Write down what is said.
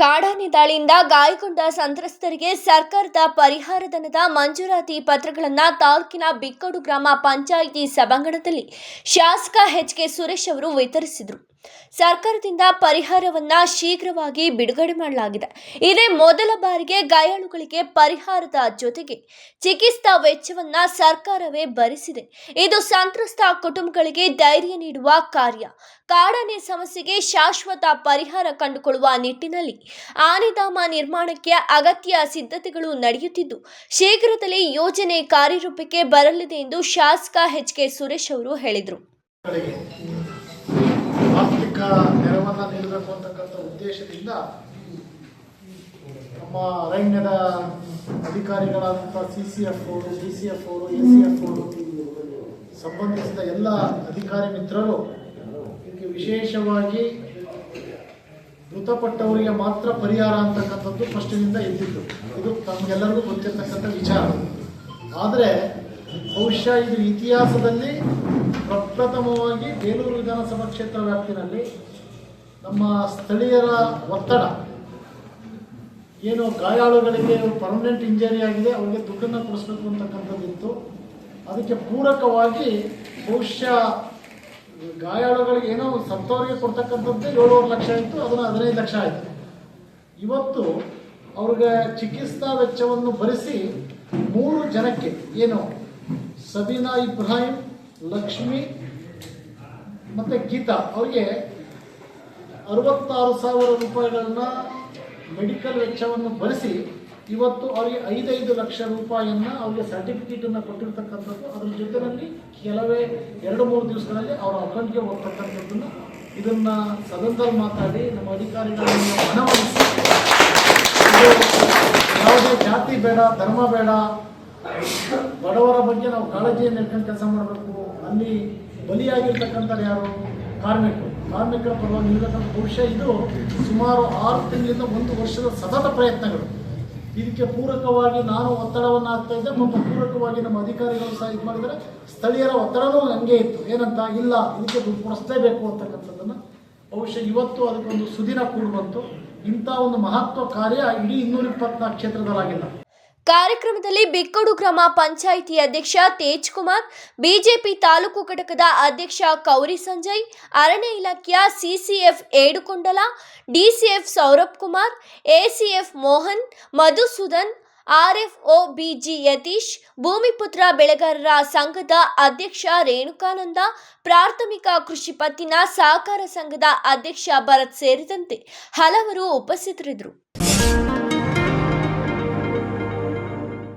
ಕಾಡಾನೆ ದಾಳಿಯಿಂದ ಗಾಯಗೊಂಡ ಸಂತ್ರಸ್ತರಿಗೆ ಸರ್ಕಾರದ ಪರಿಹಾರ ಧನದ ಮಂಜೂರಾತಿ ಪತ್ರಗಳನ್ನು ತಾಲೂಕಿನ ಬಿಕ್ಕಡು ಗ್ರಾಮ ಪಂಚಾಯಿತಿ ಸಭಾಂಗಣದಲ್ಲಿ ಶಾಸಕ ಎಚ್ ಕೆ ಸುರೇಶ್ ಅವರು ವಿತರಿಸಿದರು. ಸರ್ಕಾರದಿಂದ ಪರಿಹಾರವನ್ನ ಶೀಘ್ರವಾಗಿ ಬಿಡುಗಡೆ ಮಾಡಲಾಗಿದೆ. ಇದೇ ಮೊದಲ ಬಾರಿಗೆ ಗಾಯಾಳುಗಳಿಗೆ ಪರಿಹಾರದ ಜೊತೆಗೆ ಚಿಕಿತ್ಸಾ ವೆಚ್ಚವನ್ನ ಸರ್ಕಾರವೇ ಭರಿಸಿದೆ. ಇದು ಸಂತ್ರಸ್ತ ಕುಟುಂಬಗಳಿಗೆ ಧೈರ್ಯ ನೀಡುವ ಕಾರ್ಯ. ಕಾಡಾನೆ ಸಮಸ್ಯೆಗೆ ಶಾಶ್ವತ ಪರಿಹಾರ ಕಂಡುಕೊಳ್ಳುವ ನಿಟ್ಟಿನಲ್ಲಿ ಆನೆಧಾಮ ನಿರ್ಮಾಣಕ್ಕೆ ಅಗತ್ಯ ಸಿದ್ಧತೆಗಳು ನಡೆಯುತ್ತಿದ್ದು, ಶೀಘ್ರದಲ್ಲೇ ಯೋಜನೆ ಕಾರ್ಯರೂಪಕ್ಕೆ ಬರಲಿದೆ ಎಂದು ಶಾಸಕ ಎಚ್ ಕೆ ಸುರೇಶ್ ಅವರು ಹೇಳಿದರು. ನೆರವನ್ನು ನೀಡಬೇಕು ಅಂತಕ್ಕಂಥ ಉದ್ದೇಶದಿಂದ ನಮ್ಮ ಅರಣ್ಯದ ಅಧಿಕಾರಿಗಳಾದಂಥ ಸಿ ಸಿ ಎಫ್ ಅವರು ಡಿ ಸಿ ಎಫ್ ಅವರು ಎ ಸಿ ಎಫ್ ಅವರು ಸಂಬಂಧಿಸಿದ ಎಲ್ಲ ಅಧಿಕಾರಿ ಮಿತ್ರರು ಇದಕ್ಕೆ ವಿಶೇಷವಾಗಿ ಮೃತಪಟ್ಟವರಿಗೆ ಮಾತ್ರ ಪರಿಹಾರ ಅಂತಕ್ಕಂಥದ್ದು ಫಸ್ಟಿನಿಂದ ಇದ್ದಿದ್ದು. ಇದು ತಮಗೆಲ್ಲರಿಗೂ ಗೊತ್ತಿರ್ತಕ್ಕಂಥ ವಿಚಾರ. ಆದರೆ ಬಹುಶಃ ಇದು ಇತಿಹಾಸದಲ್ಲಿ ಪ್ರಪ್ರಥಮವಾಗಿ ಬೇಲೂರು ವಿಧಾನಸಭಾ ಕ್ಷೇತ್ರ ವ್ಯಾಪ್ತಿನಲ್ಲಿ ನಮ್ಮ ಸ್ಥಳೀಯರ ಒತ್ತಡ. ಏನು ಗಾಯಾಳುಗಳಿಗೆ ಪರ್ಮನೆಂಟ್ ಇಂಜರಿ ಆಗಿದೆ, ಅವರಿಗೆ ದುಡ್ಡನ್ನು ಕೊಡಿಸ್ಬೇಕು ಅಂತಕ್ಕಂಥದ್ದಿತ್ತು ಅದಕ್ಕೆ ಪೂರಕವಾಗಿ ಬಹುಶಃ ಗಾಯಾಳುಗಳಿಗೆ ಏನೋ ಸತ್ತವರಿಗೆ ಕೊಡ್ತಕ್ಕಂಥದ್ದು ಏಳುವರೆ ಲಕ್ಷ ಇತ್ತು, ಅದನ್ನು ಹದಿನೈದು ಲಕ್ಷ ಆಯಿತು. ಇವತ್ತು ಅವ್ರಿಗೆ ಚಿಕಿತ್ಸಾ ವೆಚ್ಚವನ್ನು ಭರಿಸಿ ಮೂರು ಜನಕ್ಕೆ ಏನು, ಸಬೀನಾ ಇಬ್ರಾಹಿಂ, ಲಕ್ಷ್ಮಿ ಮತ್ತು ಗೀತಾ, ಅವರಿಗೆ ಅರವತ್ತಾರು ಸಾವಿರ ರೂಪಾಯಿಗಳನ್ನ ಮೆಡಿಕಲ್ ವೆಚ್ಚವನ್ನು ಭರಿಸಿ ಇವತ್ತು ಅವರಿಗೆ ಐದೈದು ಲಕ್ಷ ರೂಪಾಯಿಯನ್ನು ಅವರಿಗೆ ಸರ್ಟಿಫಿಕೇಟನ್ನು ಕೊಟ್ಟಿರ್ತಕ್ಕಂಥದ್ದು. ಅದರ ಜೊತೆಯಲ್ಲಿ ಕೆಲವೇ ಎರಡು ಮೂರು ದಿವಸಗಳಲ್ಲಿ ಅವರ ಅಕೌಂಟ್ಗೆ ಹೋಗ್ತಕ್ಕಂಥದ್ದನ್ನು ಇದನ್ನು ಸದನದಲ್ಲಿ ಮಾತಾಡಿ ನಮ್ಮ ಅಧಿಕಾರಿಗಳನ್ನು ಮನವೊಲಿಸಿ. ಯಾವುದೇ ಜಾತಿ ಬೇಡ, ಧರ್ಮ ಬೇಡ, ಬಡವರ ಬಗ್ಗೆ ನಾವು ಕಾಳಜಿಯನ್ನು ಇಟ್ಕೊಂಡು ಕೆಲಸ ಮಾಡಬೇಕು. ಅಲ್ಲಿ ಬಲಿಯಾಗಿರ್ತಕ್ಕಂಥ ಯಾರು? ಕಾರ್ಮಿಕರು. ಕಾರ್ಮಿಕರ ಪರವಾಗಿ ನಿಲ್ಲತಕ್ಕಂಥ ಬಹುಶಃ ಇದು. ಸುಮಾರು ಆರು ತಿಂಗಳಿಂದ ಒಂದು ವರ್ಷದ ಸತತ ಪ್ರಯತ್ನಗಳು. ಇದಕ್ಕೆ ಪೂರಕವಾಗಿ ನಾನು ಒತ್ತಡವನ್ನು ಹಾಕ್ತಾ ಇದ್ದೆ, ಮತ್ತು ಪೂರಕವಾಗಿ ನಮ್ಮ ಅಧಿಕಾರಿಗಳು ಸಹ ಇದು ಮಾಡಿದರೆ ಸ್ಥಳೀಯರ ಒತ್ತಡವೂ ಹಂಗೆ ಇತ್ತು. ಏನಂತ, ಇಲ್ಲ, ಇದಕ್ಕೆ ದುಡ್ಡು ಕೊಡಿಸ್ಲೇಬೇಕು ಅಂತಕ್ಕಂಥದ್ದನ್ನು. ಬಹುಶಃ ಇವತ್ತು ಅದಕ್ಕೊಂದು ಸುದಿನ ಕೂಡ ಬಂತು ಇಂಥ ಒಂದು ಮಹತ್ವ ಕಾರ್ಯ ಇಡೀ ಇನ್ನೂರ ಇಪ್ಪತ್ನಾಲ್ಕು ಕ್ಷೇತ್ರದಲ್ಲಾಗಿಲ್ಲ. ಕಾರ್ಯಕ್ರಮದಲ್ಲಿ ಬಿಕ್ಕಡು ಗ್ರಾಮ ಪಂಚಾಯಿತಿ ಅಧ್ಯಕ್ಷ ತೇಜ್ ಕುಮಾರ್ ಬಿಜೆಪಿ ತಾಲೂಕು ಘಟಕದ ಅಧ್ಯಕ್ಷ ಕೌರಿ ಸಂಜಯ್, ಅರಣ್ಯ ಇಲಾಖೆಯ CCF Yedukondala, DCF Saurabh Kumar, ACF Mohan, Madhusudan, RFO BG Yatish, Bhoomiputra ಬೆಳೆಗಾರರ ಸಂಘದ ಅಧ್ಯಕ್ಷ ರೇಣುಕಾನಂದ, ಪ್ರಾಥಮಿಕ ಕೃಷಿ ಪತ್ತಿನ ಸಹಕಾರ ಸಂಘದ ಅಧ್ಯಕ್ಷ ಭರತ್ ಸೇರಿದಂತೆ ಹಲವರು ಉಪಸ್ಥಿತರಿದ್ದರು.